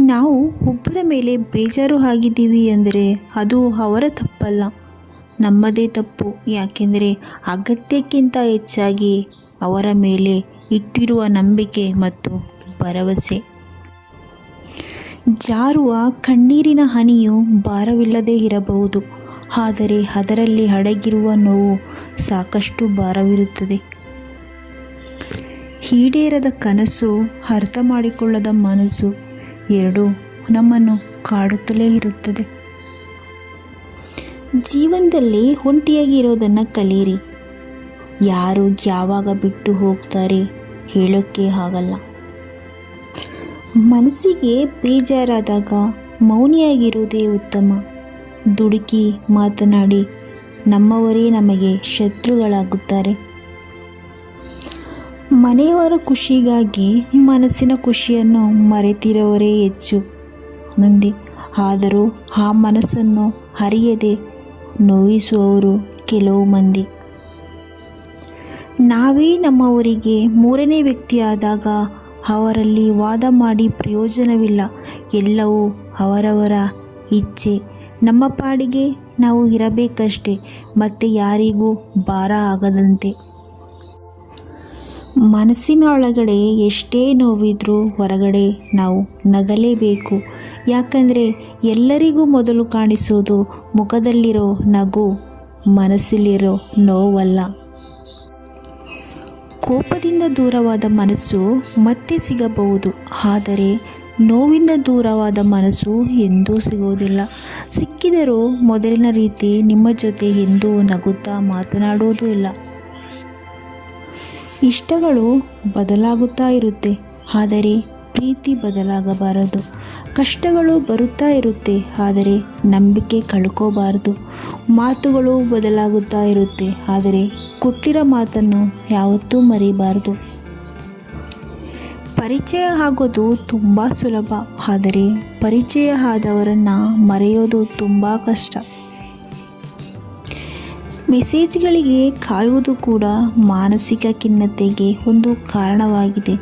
ನಾವು ಒಬ್ಬರ ಮೇಲೆ ಬೇಜಾರು ಆಗಿದ್ದೀವಿ ಅಂದರೆ ಅದು ಅವರ ತಪ್ಪಲ್ಲ. ನಮ್ಮದೇ ತಪ್ಪು. ಯಾಕೆಂದರೆ ಅಗತ್ಯಕ್ಕಿಂತ ಹೆಚ್ಚಾಗಿ ಅವರ ಮೇಲೆ ಇಟ್ಟಿರುವ ನಂಬಿಕೆ ಮತ್ತು ಭರವಸೆ. ಜಾರುವ ಕಣ್ಣೀರಿನ ಹನಿಯು ಭಾರವಿಲ್ಲದೆ ಇರಬಹುದು. ಆದರೆ ಅದರಲ್ಲಿ ಅಡಗಿರುವ ನೋವು ಸಾಕಷ್ಟು ಭಾರವಿರುತ್ತದೆ. ಈಡೇರದ ಕನಸು ಅರ್ಥ ಮಾಡಿಕೊಳ್ಳದ ಮನಸ್ಸು ಎರಡೂ ನಮ್ಮನ್ನು ಕಾಡುತ್ತಲೇ ಇರುತ್ತದೆ. ಜೀವನದಲ್ಲಿ ಒಂಟಿಯಾಗಿ ಇರೋದನ್ನು ಕಲಿಯಿರಿ ಯಾರು ಯಾವಾಗ ಬಿಟ್ಟು ಹೋಗ್ತಾರೆ ಹೇಳೋಕ್ಕೆ ಆಗಲ್ಲ. ಮನಸ್ಸಿಗೆ ಬೇಜಾರಾದಾಗ ಮೌನಿಯಾಗಿರುವುದೇ ಉತ್ತಮ. ದುಡುಕಿ ಮಾತನಾಡಿ ನಮ್ಮವರೇ ನಮಗೆ ಶತ್ರುಗಳಾಗುತ್ತಾರೆ. ಮನೆಯವರ ಖುಷಿಗಾಗಿ ಮನಸ್ಸಿನ ಖುಷಿಯನ್ನು ಮರೆತಿರುವವರೇ ಹೆಚ್ಚು. ಮಂದಿ ಆದರೂ ಆ ಮನಸ್ಸನ್ನು ಅರಿಯದೆ ನೋಯಿಸುವವರು ಕೆಲವು ಮಂದಿ. ನಾವೇ ನಮ್ಮವರಿಗೆ ಮೂರನೇ ವ್ಯಕ್ತಿಯಾದಾಗ ಅವರಲ್ಲಿ ವಾದ ಮಾಡಿ ಪ್ರಯೋಜನವಿಲ್ಲ. ಎಲ್ಲವೂ ಅವರವರ ಇಚ್ಛೆ. ನಮ್ಮ ಪಾಡಿಗೆ ನಾವು ಇರಬೇಕಷ್ಟೆ, ಮತ್ತೆ ಯಾರಿಗೂ ಭಾರ ಆಗದಂತೆ. ಮನಸ್ಸಿನ ಒಳಗಡೆ ಎಷ್ಟೇ ನೋವಿದ್ರೂ ಹೊರಗಡೆ ನಾವು ನಗಲೇಬೇಕು. ಯಾಕಂದರೆ ಎಲ್ಲರಿಗೂ ಮೊದಲು ಕಾಣಿಸೋದು ಮುಖದಲ್ಲಿರೋ ನಗು ಮನಸ್ಸಲ್ಲಿರೋ ನೋವಲ್ಲ. ಕೋಪದಿಂದ ದೂರವಾದ ಮನಸ್ಸು ಮತ್ತೆ ಸಿಗಬಹುದು. ಆದರೆ ನೋವಿಂದ ದೂರವಾದ ಮನಸ್ಸು ಎಂದೂ ಸಿಗೋದಿಲ್ಲ. ಸಿಕ್ಕಿದರೂ ಮೊದಲಿನ ರೀತಿ ನಿಮ್ಮ ಜೊತೆ ಎಂದೂ ನಗುತ್ತಾ ಮಾತನಾಡುವುದೂ ಇಲ್ಲ. ಇಷ್ಟಗಳು ಬದಲಾಗುತ್ತಾ ಇರುತ್ತೆ. ಆದರೆ ಪ್ರೀತಿ ಬದಲಾಗಬಾರದು. ಕಷ್ಟಗಳು ಬರುತ್ತಾ ಇರುತ್ತೆ. ಆದರೆ ನಂಬಿಕೆ ಕಳ್ಕೋಬಾರದು. ಮಾತುಗಳು ಬದಲಾಗುತ್ತಾ ಇರುತ್ತೆ. ಆದರೆ ಕೊಟ್ಟಿರೋ ಮಾತನ್ನು ಯಾವತ್ತೂ ಮರಿಬಾರ್ದು. ಪರಿಚಯ ಆಗೋದು ತುಂಬ ಸುಲಭ. ಆದರೆ ಪರಿಚಯ ಆದವರನ್ನು ಮರೆಯೋದು ತುಂಬ ಕಷ್ಟ. ಮೆಸೇಜ್ಗಳಿಗೆ ಕಾಯುವುದು ಕೂಡ ಮಾನಸಿಕ ಖಿನ್ನತೆಗೆ ಒಂದು ಕಾರಣವಾಗಿದೆ.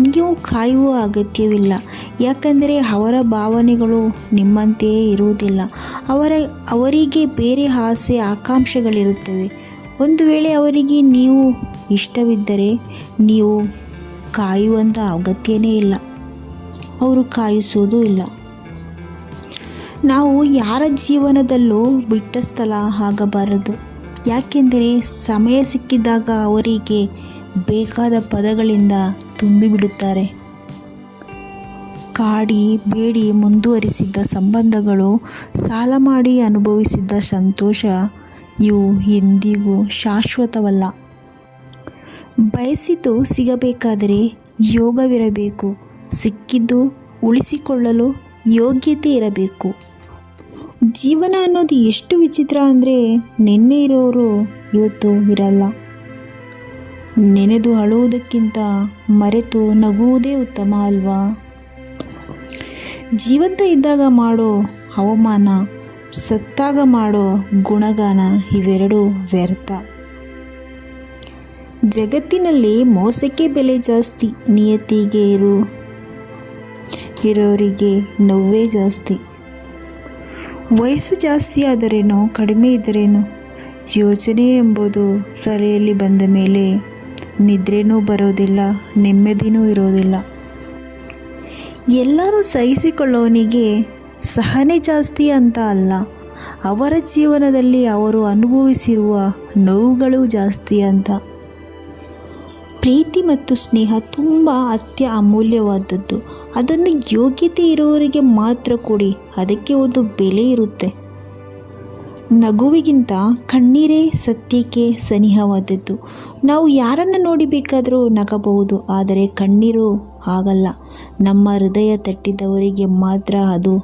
ನೀವು ಕಾಯುವ ಅಗತ್ಯವಿಲ್ಲ. ಯಾಕಂದರೆ ಅವರ ಭಾವನೆಗಳು ನಿಮ್ಮಂತೆಯೇ ಇರುವುದಿಲ್ಲ. ಅವರ, ಅವರಿಗೆ ಬೇರೆ ಆಸೆ, ಆಕಾಂಕ್ಷೆಗಳಿರುತ್ತವೆ. ಒಂದು ವೇಳೆ ಅವರಿಗೆ ನೀವು ಇಷ್ಟವಿದ್ದರೆ ನೀವು ಕಾಯುವಂಥ ಅಗತ್ಯನೇ ಇಲ್ಲ. ಅವರು ಕಾಯಿಸುವುದೂ ಇಲ್ಲ. ನಾವು ಯಾರ ಜೀವನದಲ್ಲೂ ಬಿಟ್ಟ ಸ್ಥಳ ಆಗಬಾರದು. ಯಾಕೆಂದರೆ ಸಮಯ ಸಿಕ್ಕಿದಾಗ ಅವರಿಗೆ ಬೇಕಾದ ಪದಗಳಿಂದ ತುಂಬಿಬಿಡುತ್ತಾರೆ. ಕಾಡಿ, ಬೇಡಿ ಮುಂದುವರಿಸಿದ್ದ ಸಂಬಂಧಗಳು, ಸಾಲ ಮಾಡಿ ಅನುಭವಿಸಿದ್ದ ಸಂತೋಷ, ಇವು ಎಂದಿಗೂ ಶಾಶ್ವತವಲ್ಲ. ಬಯಸಿದ್ದು ಸಿಗಬೇಕಾದರೆ ಯೋಗವಿರಬೇಕು, ಸಿಕ್ಕಿದ್ದು ಉಳಿಸಿಕೊಳ್ಳಲು ಯೋಗ್ಯತೆ ಇರಬೇಕು. ಜೀವನ ಅನ್ನೋದು ಎಷ್ಟು ವಿಚಿತ್ರ ಅಂದರೆ ನಿನ್ನೆ ಇರೋರು ಇವತ್ತು ಇರಲ್ಲ. ನೆನೆದು ಅಳುವುದಕ್ಕಿಂತ ಮರೆತು ನಗುವುದೇ ಉತ್ತಮ ಅಲ್ವಾ? ಜೀವಂತ ಇದ್ದಾಗ ಮಾಡೋ ಅವಮಾನ, ಸತ್ತಾಗ ಮಾಡೋ ಗುಣಗಾನ ಇವೆರಡೂ ವ್ಯರ್ಥ. ಜಗತ್ತಿನಲ್ಲಿ ಮೋಸಕ್ಕೆ ಬೆಲೆ ಜಾಸ್ತಿ ನಿಯತಿಗೆ ಇರು ಇರೋರಿಗೆ ನೋವೇ ಜಾಸ್ತಿ. ವಯಸ್ಸು ಜಾಸ್ತಿ ಆದರೇನೋ, ಕಡಿಮೆ ಇದ್ದರೇನು? ಯೋಚನೆ ಎಂಬುದು ತಲೆಯಲ್ಲಿ ಬಂದ ಮೇಲೆ ನಿದ್ರೆನೂ ಬರೋದಿಲ್ಲ, ನೆಮ್ಮದಿನೂ ಇರೋದಿಲ್ಲ. ಎಲ್ಲರೂ ಸಹಿಸಿಕೊಳ್ಳೋನಿಗೆ ಸಹನೆ ಜಾಸ್ತಿ ಅಂತ ಅಲ್ಲ. ಅವರ ಜೀವನದಲ್ಲಿ ಅವರು ಅನುಭವಿಸಿರುವ ನೋವುಗಳು ಜಾಸ್ತಿ ಅಂತ. ಪ್ರೀತಿ ಮತ್ತು ಸ್ನೇಹ ತುಂಬ ಅತ್ಯ ಅಮೂಲ್ಯವಾದದ್ದು. ಅದನ್ನು ಯೋಗ್ಯತೆ ಇರುವವರಿಗೆ ಮಾತ್ರ ಕೊಡಿ. ಅದಕ್ಕೆ ಒಂದು ಬೆಲೆ ಇರುತ್ತೆ. ನಗುವಿಗಿಂತ ಕಣ್ಣೀರೇ ಸತ್ಯಕ್ಕೆ ಸನಿಹವಾದದ್ದು. ನಾವು ಯಾರನ್ನು ನೋಡಿ ಬೇಕಾದರೂ ನಗಬಹುದು. ಆದರೆ ಕಣ್ಣೀರು ಆಗಲ್ಲ ನಮ್ಮ ಹೃದಯ ತಟ್ಟಿದವರಿಗೆ ಮಾತ್ರ ಅದು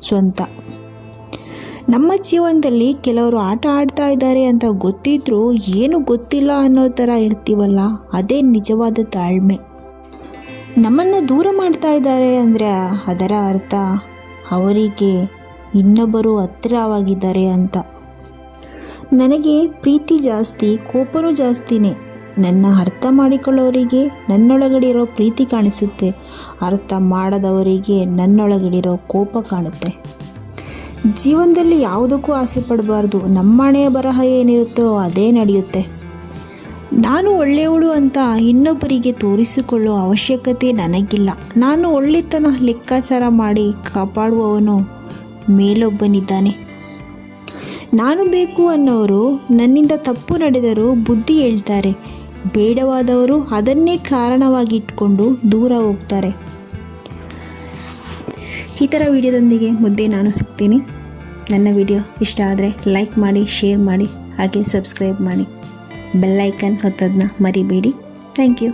ಸ್ವಂತ. ನಮ್ಮ ಜೀವನದಲ್ಲಿ ಕೆಲವರು ಆಟ ಆಡ್ತಾ ಇದ್ದಾರೆ ಅಂತ ಗೊತ್ತಿದ್ರೂ ಏನು ಗೊತ್ತಿಲ್ಲ ಅನ್ನೋ ಥರ ಇರ್ತೀವಲ್ಲ, ಅದೇ ನಿಜವಾದ ತಾಳ್ಮೆ. ನಮ್ಮನ್ನು ದೂರ ಮಾಡ್ತಾ ಇದ್ದಾರೆ ಅಂದರೆ ಅದರ ಅರ್ಥ ಅವರಿಗೆ ಇನ್ನೊಬ್ಬರು ಹತ್ತಿರವಾಗಿದ್ದಾರೆ ಅಂತ. ನನಗೆ ಪ್ರೀತಿ ಜಾಸ್ತಿ, ಕೋಪನೂ ಜಾಸ್ತಿನೇ. ನನ್ನ ಅರ್ಥ ಮಾಡಿಕೊಳ್ಳೋರಿಗೆ ನನ್ನೊಳಗಡಿರೋ ಪ್ರೀತಿ ಕಾಣಿಸುತ್ತೆ. ಅರ್ಥ ಮಾಡದವರಿಗೆ ನನ್ನೊಳಗಡಿರೋ ಕೋಪ ಕಾಣುತ್ತೆ. ಜೀವನದಲ್ಲಿ ಯಾವುದಕ್ಕೂ ಆಸೆ ಪಡಬಾರ್ದು. ನಮ್ಮ ಹಣೆಯ ಬರಹ ಏನಿರುತ್ತೋ ಅದೇ ನಡೆಯುತ್ತೆ. ನಾನು ಒಳ್ಳೆಯವಳು ಅಂತ ಇನ್ನೊಬ್ಬರಿಗೆ ತೋರಿಸಿಕೊಳ್ಳುವ ಅವಶ್ಯಕತೆ ನನಗಿಲ್ಲ. ನಾನು ಒಳ್ಳೆತನ ಲೆಕ್ಕಾಚಾರ ಮಾಡಿ ಕಾಪಾಡುವವನು ಮೇಲೊಬ್ಬನಿದ್ದಾನೆ. ನಾನು ಬೇಕು ಅನ್ನೋರು ನನ್ನಿಂದ ತಪ್ಪು ನಡೆದರೂ ಬುದ್ಧಿ ಹೇಳ್ತಾರೆ. ಬೇಡವಾದವರು ಅದನ್ನೇ ಕಾರಣವಾಗಿಟ್ಕೊಂಡು ದೂರ ಹೋಗ್ತಾರೆ. ಈ ಥರ ವಿಡಿಯೋದೊಂದಿಗೆ ಮುದ್ದೆ ನಾನು ಸಿಗ್ತೀನಿ. ನನ್ನ ವಿಡಿಯೋ ಇಷ್ಟ ಆದರೆ ಲೈಕ್ ಮಾಡಿ, ಶೇರ್ ಮಾಡಿ, ಹಾಗೆ ಸಬ್ಸ್ಕ್ರೈಬ್ ಮಾಡಿ. ಬೆಲ್ಲೈಕನ್ ಹೊತ್ತದನ್ನ ಮರಿಬೇಡಿ. Thank you.